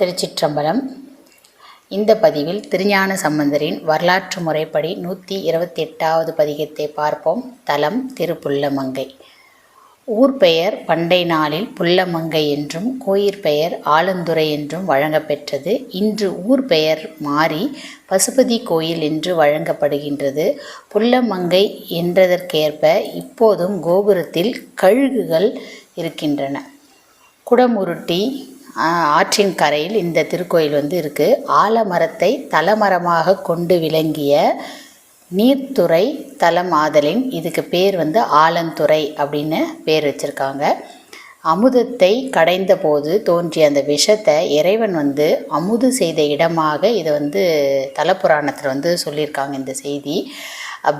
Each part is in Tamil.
திருச்சிற்றம்பலம். இந்த பதிவில் திருஞான சம்பந்தரின் வரலாற்று முறைப்படி நூற்றி இருபத்தி எட்டாவது பதிகத்தை பார்ப்போம். தலம் திருப்புல்லமங்கை ஊர் பெயர் பண்டை நாளில் புல்லமங்கை என்றும் கோயிற் பெயர் ஆலந்துறை என்றும் வழங்கப்பெற்றது இன்று ஊர் பெயர் மாறி பசுபதி கோயில் என்று வழங்கப்படுகின்றது. புல்லமங்கை என்றதற்கேற்ப இப்போதும் கோபுரத்தில் கழுகுகள் இருக்கின்றன. குடமுருட்டி ஆற்றின் கரையில் இந்த திருக்கோயில் வந்து இருக்குது ஆலமரத்தை தலமரமாக கொண்டு விளங்கிய நீர்த்துறை தலம் ஆதலின் இதுக்கு பேர் வந்து ஆலந்துறை அப்படின்னு பேர் வச்சுருக்காங்க. அமுதத்தை கடைந்த போது தோன்றிய அந்த விஷத்தை இறைவன் வந்து அமுது செய்த இடமாக இதை வந்து தலப்புராணத்தில் வந்து சொல்லியிருக்காங்க இந்த செய்தி.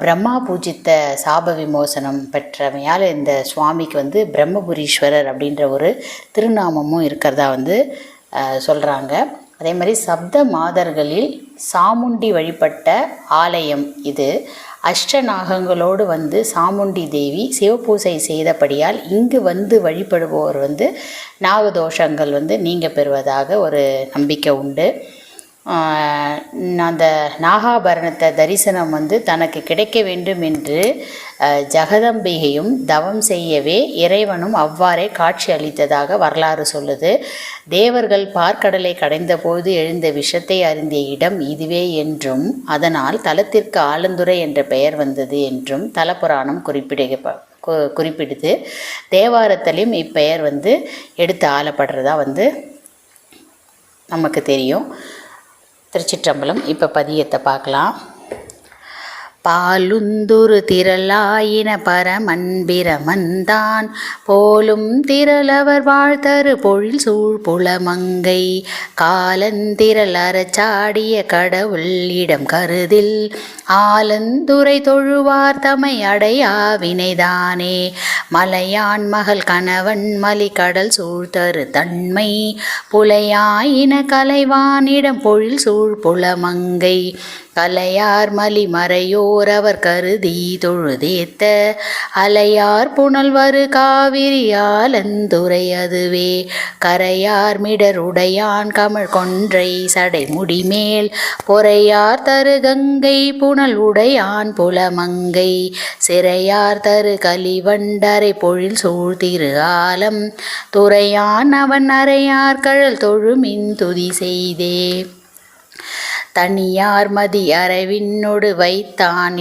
பிரம்மா பூஜித்த சாப விமோசனம் பெற்றமையால் இந்த சுவாமிக்கு வந்து பிரம்மபுரீஸ்வரர் அப்படின்ற ஒரு திருநாமமும் இருக்கிறதா வந்து சொல்கிறாங்க அதே மாதிரி சப்த மாதர்களில் சாமுண்டி வழிபட்ட ஆலயம் இது. அஷ்டநாகங்களோடு வந்து சாமுண்டி தேவி சிவபூசை செய்தபடியால் இங்கு வந்து வழிபடுபவர் வந்து நாகதோஷங்கள் வந்து நீங்க பெறுவதாக ஒரு நம்பிக்கை உண்டு. அந்த நாகாபரணத்தை தரிசனம் வந்து தனக்கு கிடைக்க வேண்டும் என்று ஜெகதம்பிகையும் தவம் செய்யவே இறைவனும் அவ்வாறே காட்சி அளித்ததாக வரலாறு சொல்லுது. தேவர்கள் பார்க்கடலை கடைந்தபோது எழுந்த விஷத்தை அறிந்திய இடம் இதுவே என்றும் அதனால் தலத்திற்கு ஆலந்துரை என்ற பெயர் வந்தது என்றும் தலபுராணம் குறிப்பிட குறிப்பிடுது. தேவாரத்திலையும் இப்பெயர் வந்து எடுத்து ஆளப்படுறதா வந்து நமக்கு தெரியும். திருச்சிற்றம்பலம். இப்போ பதியத்தை பார்க்கலாம். பாலுந்துரு திரளாயின பரமன்பிரமந்தான். போலும் திரளவர் வாழ்த்தரு பொழில் சூழ் புலமங்கை. காலந்திரள் அறச்சாடிய கடவுள் இடம் கருதில். ஆலந்துரை தொழுவார் தமை அடையாவினைதானே மலையான் மகள் கணவன் மலி கடல் சூழ்த்தரு தன்மை. புலையாயின கலைவானிடம் பொழில் சூழ் புலமங்கை. கலையார் மலி மறையோர் போரவர் கருதி தொழுதேத்த அலையார் புனல்வரு காவிரியாலந்துரை அதுவே. கரையார் மிடருடையான் கமல் கொன்றை சடை முடிமேல். பொறையார் தரு கங்கை புனல் உடையான் புலமங்கை. சிறையார் தரு கலிவண்டரை பொழில் சூழ்திரு ஆலம். துறையான் அவன் அறையார் கழல் தொழுமின் துதி செய்தே. தனியார் மதி அரவினொடு வைத்தான்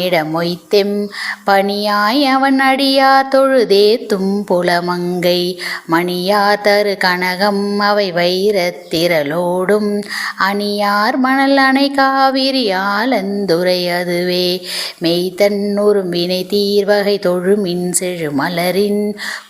பணியாய் அவன் அடியா தொழுதே தும்புலமங்கை. மணியா தரு கனகம் அவை வைரத்திரலோடும் அணியார் மணல் அணை காவிரி ஆலந்துரை அதுவே. மெய்தன்னொரு வினை தீர்வகை தொழுமின் மின்செழு மலரின்.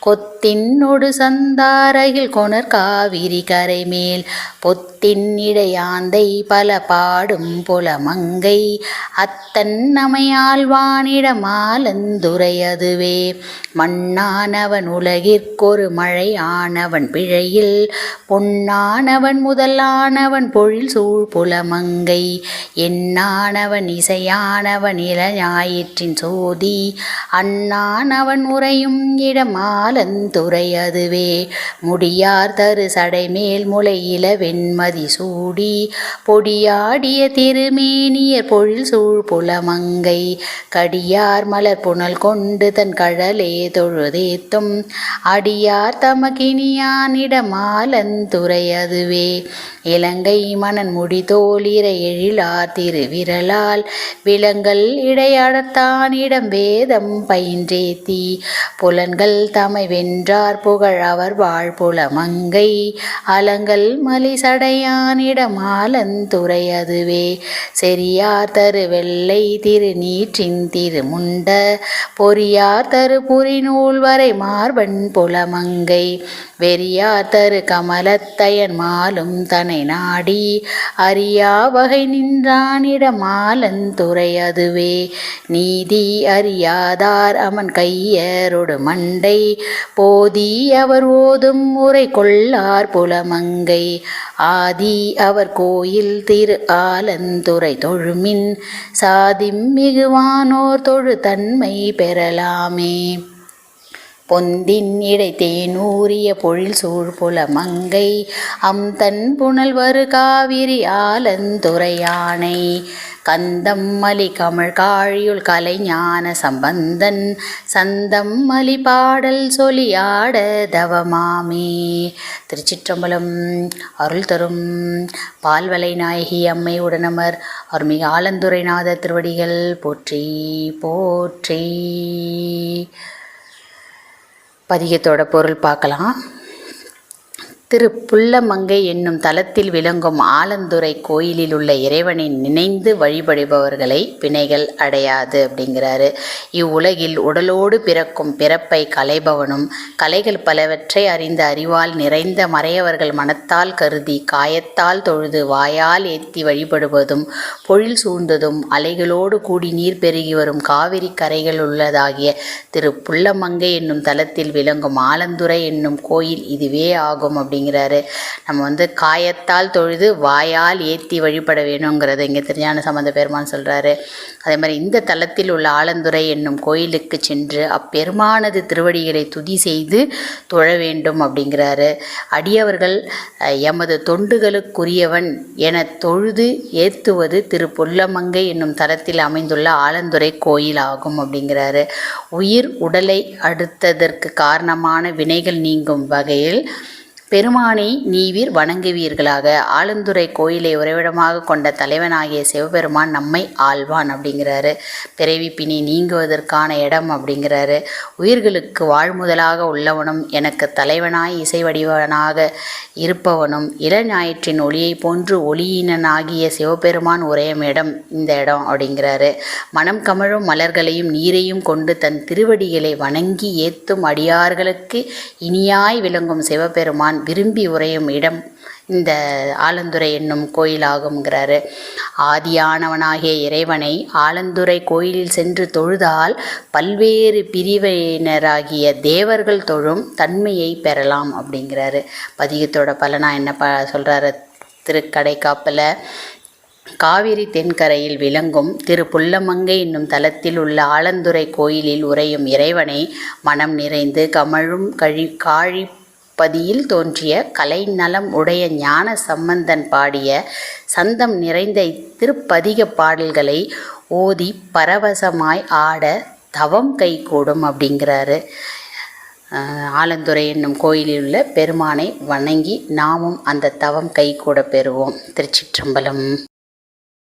கொத்தின்னொடு சந்தாரகில் கொணர் காவிரி கரைமேல். பொத் தின்னிடையாந்தை பல பாடும் புலமங்கை. அத்தன் நமையாழ்வானிடமாலந்துரை அதுவே மண்ணானவன் உலகிற்கொரு மழையானவன் பிழையில். பொன்னானவன் முதலானவன் பொழில் சூழ் புலமங்கை. எண்ணானவன் இசையானவன் இளஞாயிற்றின் சோதி. அண்ணானவன் உறையும் இடமாலந்துரை அதுவே முடியார் தரு சடைமேல் முளையில வெண்மதி. சூடி பொடியாடிய திருமேனியர் பொழில் சூழ் புலமங்கை. கடியார் மலர் புனல் கொண்டு தன் கழலே தொழுதேத்தும். அடியார் தமக்கினியானிடமாலந்துரை அதுவே இலங்கை மணன் முடி தோலிர எழிலார் திருவிரலால். விலங்கல் இடையடத்தானிடம் வேதம் பயின்றேத்தி. புலன்கள் தமை வென்றார் புகழ் அவர் வாழ் புலமங்கை. அலங்கல் மலிசடை சடையானிடம் அதுவே செரியார் தரு வெள்ளை திரு நீற்றின் திருமுண்ட பொறியார் தரு புரிநூல் வரை மார்பன் புலமங்கை. வெறியார் தரு கமலத்தையன் மாலும் தனை நாடி அறியா வகை நின்றானிடமாலந்துரை அதுவே நீதி அறியாதார் அவன் கையரோடு மண்டை போதி அவர் ஓதும் முறை கொள்ளார் புலமங்கை. ஆதி அவர் கோயில் திரு ஆலந்துரை தொழுமின் சாதிம் மிகுவானோர் தொழு தன்மை பெறலாமே. பொந்தின் இடைத்தேனூரிய பொழில் சூழ்புல மங்கை. அம் தன் புனல்வரு காவிரி ஆலந்துரையானை கந்தம் மலி கமிழ் காழியுள் கலைஞான சம்பந்தன். சந்தம் மலி பாடல் சொலியாட தவமாமே திருச்சிற்றம்பலம் அருள் தரும் பால்வலை நாயகி அம்மை உடனமர். அருள்மிகு ஆலந்துரைநாத திருவடிகள் போற்றி போற்றி. பதிகத்தோட பொருள் பார்க்கலாம். திரு புல்லமங்கை என்னும் தலத்தில் விளங்கும் ஆலந்துறை கோயிலில் உள்ள இறைவனை நினைந்து வழிபடுபவர்களை வினைகள் அடையாது அப்படிங்கிறாரு. இவ்வுலகில் உடலோடு பிறக்கும் பிறப்பை கலைபவனும் கலைகள் பலவற்றை அறிந்த அறிவால் நிறைந்த மறையவர்கள் மனத்தால் கருதி காயத்தால் தொழுது வாயால் ஏத்தி வழிபடுவதும் பொழில் சூழ்ந்ததும் அலைகளோடு கூடி நீர் பெருகி வரும் காவிரி கரைகள் உள்ளதாகிய திரு புல்லமங்கை என்னும் தலத்தில் விளங்கும் ஆலந்துறை என்னும் கோயில் இதுவே ஆகும் அப்படி அப்படிங்கிறாரு. நம்ம வந்து காயத்தால் தொழுது வாயால் ஏற்றி வழிபட வேணுங்கிறத இங்கே திருஞான சம்பந்த பெருமான் சொல்கிறாரு அதே மாதிரி இந்த தலத்தில் உள்ள ஆலந்துறை என்னும் கோயிலுக்கு சென்று அப்பெருமானது திருவடிகளை துதி செய்து தொழ வேண்டும் அப்படிங்கிறாரு. அடியவர்கள் எமது தொண்டுகளுக்குரியவன் என தொழுது ஏத்துவது திரு பொல்லமங்கை என்னும் தலத்தில் அமைந்துள்ள ஆலந்துறை கோயில் ஆகும் அப்படிங்கிறாரு. உயிர் உடலை அடுத்ததற்கு காரணமான வினைகள் நீங்கும் வகையில் பெருமானை நீவீர் வணங்குவீர்களாக. ஆலந்துறை கோயிலை உறைவிடமாக கொண்ட தலைவனாகிய சிவபெருமான் நம்மை ஆழ்வான் அப்படிங்கிறாரு. பிறவி பிணி நீங்குவதற்கான இடம் அப்படிங்கிறாரு. உயிர்களுக்கு வாழ்முதலாக உள்ளவனும் எனக்கு தலைவனாய் இசை வடிவனாக இருப்பவனும் இளஞாயிற்றின் ஒளியை போன்று ஒளியினனாகிய சிவபெருமான் உரையும் இடம் இந்த இடம் அப்படிங்கிறாரு. மனம் கமழும் மலர்களையும் நீரையும் கொண்டு தன் திருவடிகளை வணங்கி ஏத்தும் அடியார்களுக்கு இனியாய் விளங்கும் சிவபெருமான் விரும்பி உரையும் இடம் இந்த ஆலந்துறை என்னும் கோயிலாகுங்கிறாரு ஆதியானவனாகிய இறைவனை ஆலந்துறை கோயிலில் சென்று தொழுதால் பல்வேறு பிரிவினராகிய தேவர்கள் தொழும் தன்மையை பெறலாம் அப்படிங்கிறாரு. பதிகத்தோட பலனா என்ன ப சொல்கிறாரு திருக்கடைக்காப்பில் காவிரி தென்கரையில் விளங்கும் திரு புல்லமங்கை என்னும் தலத்தில் உள்ள ஆலந்துறை கோயிலில் உறையும் இறைவனை மனம் நிறைந்து கமழும் கழி காழி பதியில் தோன்றிய கலை நலம் உடைய ஞான சம்பந்தன் பாடிய சந்தம் நிறைந்த இத்திருப்பதிக பாடல்களை ஓதி பரவசமாய் ஆட தவம் கைகூடும் அப்படிங்கிறாரு. ஆலந்துறை என்னும் கோயிலில் உள்ள பெருமானை வணங்கி நாமும் அந்த தவம் கைகூட பெறுவோம். திருச்சிற்றம்பலம்.